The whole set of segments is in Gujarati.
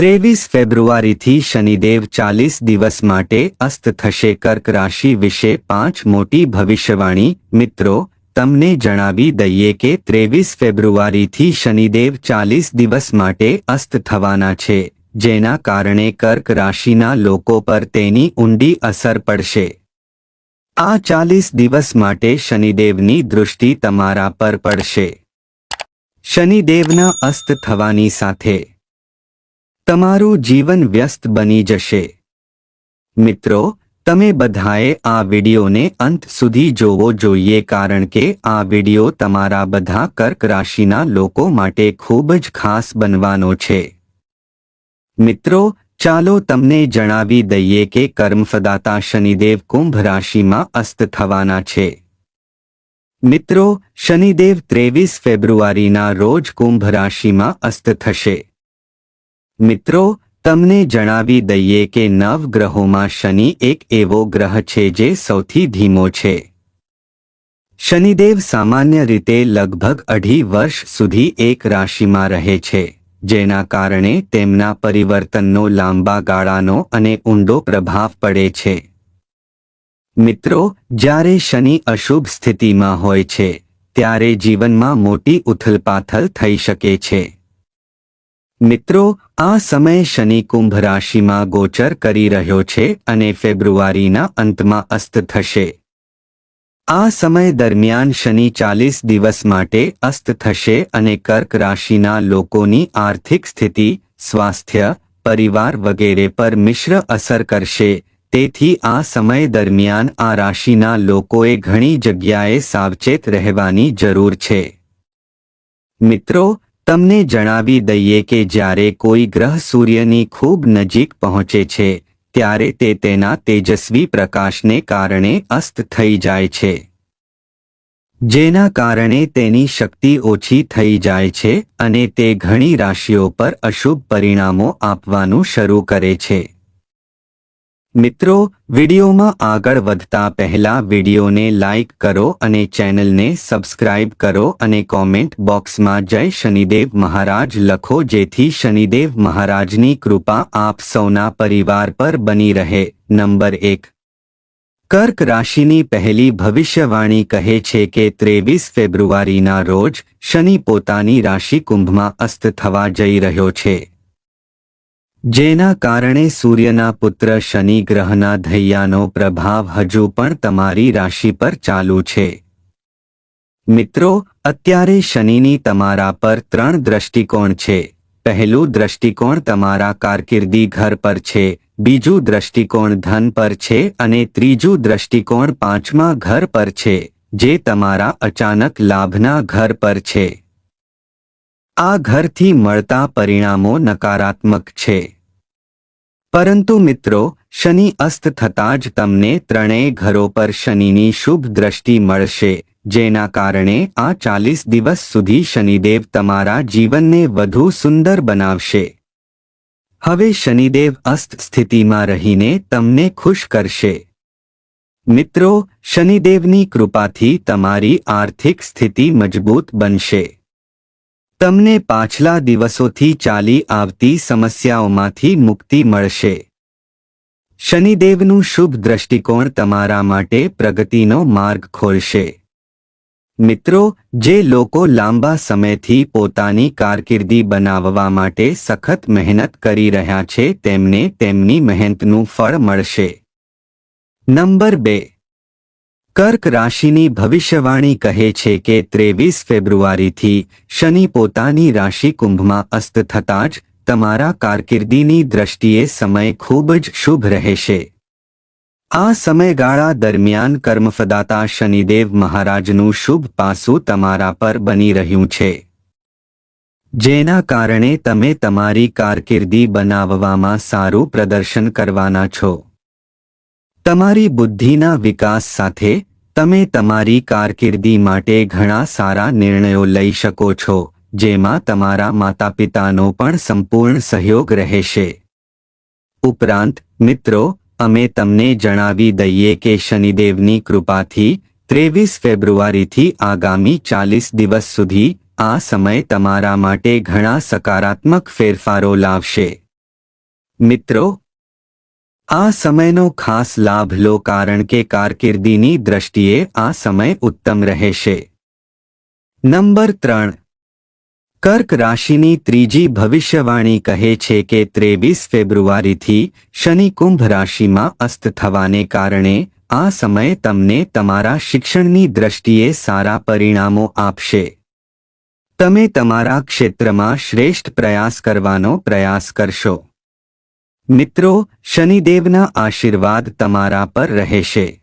ત્રેવીસ ફેબ્રુઆરીથી શનિદેવ ચાલીસ દિવસ માટે અસ્ત થશે કર્ક રાશિ વિશે પાંચ મોટી ભવિષ્યવાણી. મિત્રો, તમને જણાવી દઈએ કે ત્રેવીસ ફેબ્રુઆરીથી શનિદેવ ચાલીસ દિવસ માટે અસ્ત થવાના છે, જેના કારણે કર્ક રાશિના લોકો પર તેની ઊંડી અસર પડશે. આ ચાલીસ દિવસ માટે શનિદેવની દૃષ્ટિ તમારા પર પડશે. શનિદેવના અસ્ત થવાની સાથે તમારું જીવન વ્યસ્ત બની જશે. મિત્રો, તમે બધાએ આ વિડીયોને અંત સુધી જોવો જોઈએ કારણ કે આ વીડિયો તમારા બધા કર્ક રાશિના લોકો માટે ખૂબ જ ખાસ બનવાનો છે. મિત્રો, ચાલો તમને જણાવી દઈએ કે કર્મફદાતા શનિદેવ કુંભ રાશિમાં અસ્ત થવાના છે. મિત્રો, શનિદેવ ત્રેવીસ ફેબ્રુઆરીના રોજ કુંભ રાશિમાં અસ્ત થશે. મિત્રો, તમને જણાવી દઈએ કે નવ ગ્રહોમાં શનિ એક એવો ગ્રહ છે જે સૌથી ધીમો છે. શનિદેવ સામાન્ય રીતે લગભગ અઢી વર્ષ સુધી એક રાશિમાં રહે છે, જેના કારણે તેમના પરિવર્તનનો લાંબા ગાળાનો અને ઊંડો પ્રભાવ પડે છે. મિત્રો, જ્યારે શનિ અશુભ સ્થિતિમાં હોય છે, ત્યારે જીવનમાં મોટી ઉથલપાથલ થઈ શકે છે. મિત્રો, આ સમય શનિ કુંભ રાશિમાં ગોચર કરી રહ્યો છે અને ફેબ્રુઆરીના અંતમાં અસ્ત થશે. આ સમય દરમિયાન શનિ ચાલીસ દિવસ માટે અસ્ત થશે અને કર્ક રાશિના લોકોની આર્થિક સ્થિતિ, સ્વાસ્થ્ય, પરિવાર વગેરે પર મિશ્ર અસર કરશે. તેથી આ સમય દરમિયાન આ રાશિના લોકોએ ઘણી જગ્યાએ સાવચેત રહેવાની જરૂર છે. મિત્રો તમને જણાવી દઈએ કે જ્યારે કોઈ ગ્રહ સૂર્યની ખૂબ નજીક પહોંચે છે, ત્યારે તે તેના તેજસ્વી પ્રકાશને કારણે અસ્ત થઈ જાય છે. જેના કારણે તેની શક્તિ ઓછી થઈ જાય છે અને તે ઘણી રાશિઓ પર અશુભ પરિણામો આપવાનું શરૂ કરે છે. મિત્રો, વિડિયોમાં આગળ વધતા પહેલા વિડિયોને લાઇક કરો અને ચેનલને સબસ્ક્રાઇબ કરો અને કોમેન્ટ બોક્સમાં જય શનિદેવ મહારાજ લખો જેથી શનિદેવ મહારાજની કૃપા આપ સૌના પરિવાર પર બની રહે. નંબર એક. કર્ક રાશિની પહેલી ભવિષ્યવાણી કહે છે કે ત્રેવીસ ફેબ્રુઆરીના રોજ શનિ પોતાની રાશિ કુંભમાં અસ્ત થવા જઈ રહ્યો છે. જેના કારણે સૂર્યના પુત્ર શનિ ગ્રહના ધૈયાનો પ્રભાવ હજુ પણ તમારી રાશિ પર ચાલુ છે. મિત્રો, અત્યારે શનિની તમારા પર ત્રણ દ્રષ્ટિકોણ છે. પહેલું દ્રષ્ટિકોણ તમારા કારકિર્દી ઘર પર છે, બીજું દ્રષ્ટિકોણ ધન પર છે અને ત્રીજું દ્રષ્ટિકોણ પાંચમા ઘર પર છે, જે તમારા અચાનક લાભના ઘર પર છે. આ ઘરથી મળતા પરિણામો નકારાત્મક છે. પરંતુ મિત્રો, શનિ અસ્ત થતાં જ તમને ત્રણેય ઘરો પર શનિની શુભ દ્રષ્ટિ મળશે, જેના કારણે આ ચાલીસ દિવસ સુધી શનિદેવ તમારા જીવનને વધુ સુંદર બનાવશે. હવે શનિદેવ અસ્ત સ્થિતિમાં રહીને તમને ખુશ કરશે. મિત્રો, શનિદેવની કૃપાથી તમારી આર્થિક સ્થિતિ મજબૂત બનશે. તમને પાછલા દિવસોથી ચાલી આવતી સમસ્યાઓમાંથી મુક્તિ મળશે. શનિદેવનું શુભ દ્રષ્ટિકોણ તમારા માટે પ્રગતિનો માર્ગ ખોલશે. મિત્રો, જે લોકો લાંબા સમયથી પોતાની કારકિર્દી બનાવવા માટે સખત મહેનત કરી રહ્યા છે, તેમને તેમની મહેનતનું ફળ મળશે. નંબર બે કર્ક રાશિની ભવિષ્યવાણી કહે છે કે ત્રેવીસ ફેબ્રુઆરીથી શનિ પોતાની રાશિ કુંભમાં અસ્ત થતાં જ તમારા કારકિર્દીની દ્રષ્ટિએ સમય ખૂબ જ શુભ રહેશે. આ સમયગાળા દરમિયાન કર્મફદાતા શનિદેવ મહારાજનું શુભ પાસું તમારા પર બની રહ્યું છે. જેના કારણે તમે તમારી કારકિર્દી બનાવવામાં સારું પ્રદર્શન કરવાના છો. તમારી બુદ્ધિના વિકાસ સાથે, તમે તમારી કારકિર્દી માટે ઘણા સારા નિર્ણયો લઈ શકો છો, જેમાં તમારા માતા પિતાનો પણ સંપૂર્ણ સહયોગ રહેશે. ઉપરાંત, મિત્રો, અમે તમને જણાવી દઈએ કે શનિદેવની કૃપાથી, ત્રેવીસ ફેબ્રુઆરીથી આગામી ચાલીસ દિવસ સુધી, આ સમય તમારા માટે ઘણા સકારાત્મક ફેરફારો લાવશે. મિત્રો આ સમયનો ખાસ લાભ લો કારણ કે કારકિર્દીની દ્રષ્ટિએ આ સમય ઉત્તમ રહેશે. નંબર ત્રણ. કર્ક રાશિની ત્રીજી ભવિષ્યવાણી કહે છે કે ત્રેવીસ ફેબ્રુઆરીથી શનિ કુંભ રાશિમાં અસ્ત થવાને કારણે આ સમય તમને તમારા શિક્ષણની દ્રષ્ટિએ સારા પરિણામો આપશે. તમે તમારા ક્ષેત્રમાં શ્રેષ્ઠ પ્રયાસ કરવાનો પ્રયાસ કરશો. મિત્રો, શનિદેવના આશીર્વાદ તમારા પર રહેશે.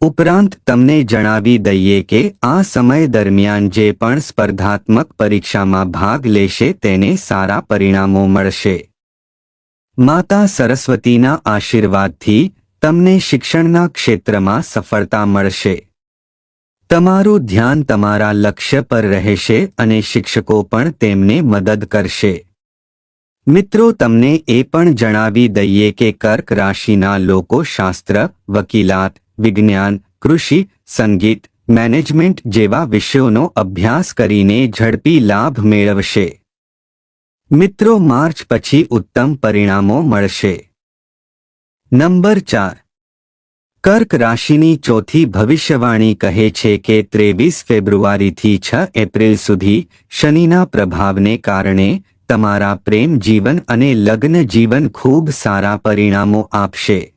ઉપરાંત તમને જણાવી દઈએ કે આ સમય દરમિયાન જે પણ સ્પર્ધાત્મક પરીક્ષામાં ભાગ લેશે તેને સારા પરિણામો મળશે. માતા સરસ્વતીના આશીર્વાદથી તમને શિક્ષણના ક્ષેત્રમાં સફળતા મળશે. તમારું ધ્યાન તમારા લક્ષ્ય પર રહેશે અને શિક્ષકો પણ તેમને મદદ કરશે. મિત્રો, તમને એ પણ જણાવી દઈએ કે કર્ક રાશિના લોકો શાસ્ત્ર, વકીલાત, વિજ્ઞાન, કૃષિ, સંગીત, મેનેજમેન્ટ જેવા વિષયોનો અભ્યાસ કરીને ઝડપી લાભ મેળવશે. મિત્રો, માર્ચ પછી ઉત્તમ પરિણામો મળશે. નંબર ચાર. કર્ક રાશિની ચોથી ભવિષ્યવાણી કહે છે કે ત્રેવીસ ફેબ્રુઆરીથી છ એપ્રિલ સુધી શનિના પ્રભાવને કારણે તમારા પ્રેમ જીવન અને લગ્ન જીવન ખૂબ સારા પરિણામો આપશે.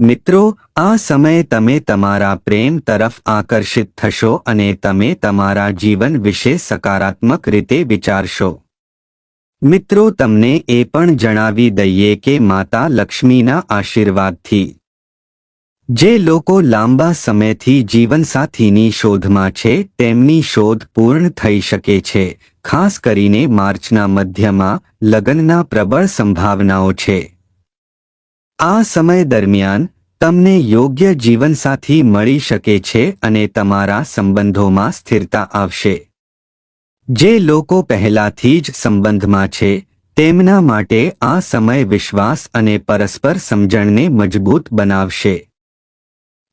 મિત્રો, આ સમયે તમે તમારા પ્રેમ તરફ આકર્ષિત થશો અને તમે તમારા જીવન વિશે સકારાત્મક રીતે વિચારશો. મિત્રો, તમને એ પણ જણાવી દઈએ કે માતા લક્ષ્મીના આશીર્વાદથી. જે લોકો લાંબા સમયથી જીવનસાથીની શોધમાં છે, તેમની શોધ પૂર્ણ થઈ શકે છે. ખાસ કરીને માર્ચના મધ્યમાં લગ્નના પ્રબળ સંભાવનાઓ છે. આ સમય દરમિયાન તમને યોગ્ય જીવનસાથી મળી શકે છે અને તમારા સંબંધોમાં સ્થિરતા આવશે. જે લોકો પહેલાથી જ સંબંધમાં છે, તેમના માટે આ સમય વિશ્વાસ અને પરસ્પર સમજણને મજબૂત બનાવશે.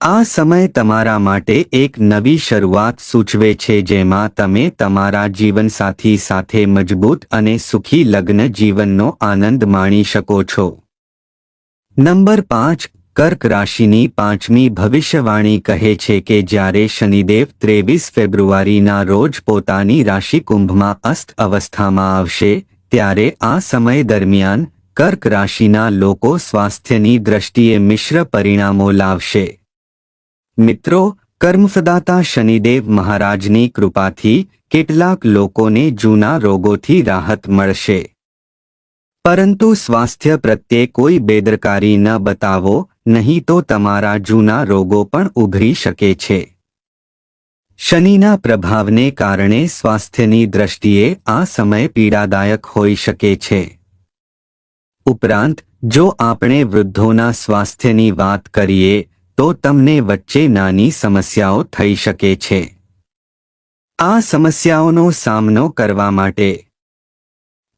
આ સમય તમારા માટે એક નવી શરૂઆત સૂચવે છે જેમાં તમે તમારા જીવનસાથી સાથે મજબૂત અને સુખી લગ્ન જીવનનો આનંદ માણી શકો છો. નંબર પાંચ, કર્ક રાશિની પાંચમી ભવિષ્યવાણી કહે છે કે જ્યારે શનિદેવ ત્રેવીસ ફેબ્રુઆરીના રોજ પોતાની રાશિ કુંભમાં અસ્ત અવસ્થામાં આવશે, ત્યારે આ સમય દરમિયાન કર્ક રાશિના લોકો સ્વાસ્થ્યની દ્રષ્ટિએ મિશ્ર પરિણામો લાવશે. મિત્રો, કર્મસદાતા શનિદેવ મહારાજની કૃપાથી કેટલાક લોકોને જૂના રોગોથી રાહત મળશે. પરંતુ સ્વાસ્થ્ય પ્રત્યે કોઈ બેદરકારી ન બતાવો, નહીં તો તમારા જૂના રોગો પણ ઉભરી શકે છે. શનિના પ્રભાવને કારણે સ્વાસ્થ્યની દ્રષ્ટિએ આ સમય પીડાદાયક હોઈ શકે છે. ઉપરાંત, જો આપણે વૃદ્ધોના સ્વાસ્થ્યની વાત કરીએ તો તમને વચ્ચે નાની સમસ્યાઓ થઈ શકે છે. આ સમસ્યાઓનો સામનો કરવા માટે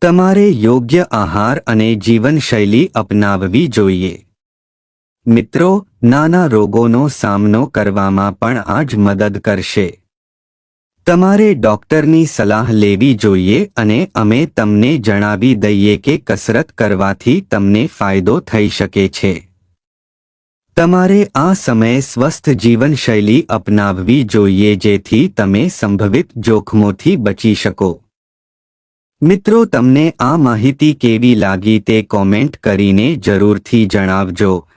તમારે યોગ્ય આહાર અને જીવનશૈલી અપનાવવી જોઈએ. મિત્રો, નાના રોગોનો સામનો કરવામાં પણ આ જ મદદ કરશે. તમારે ડોક્ટરની સલાહ લેવી જોઈએ અને અમે તમને જણાવી દઈએ કે કસરત કરવાથી તમને ફાયદો થઈ શકે છે. તમારે આ સમયે સ્વસ્થ જીવનશૈલી અપનાવવી જોઈએ જેથી તમે સંભવિત જોખમોથી બચી શકો. મિત્રો, તમને આ માહિતી કેવી લાગી તે કોમેન્ટ કરીને જરૂરથી જણાવજો.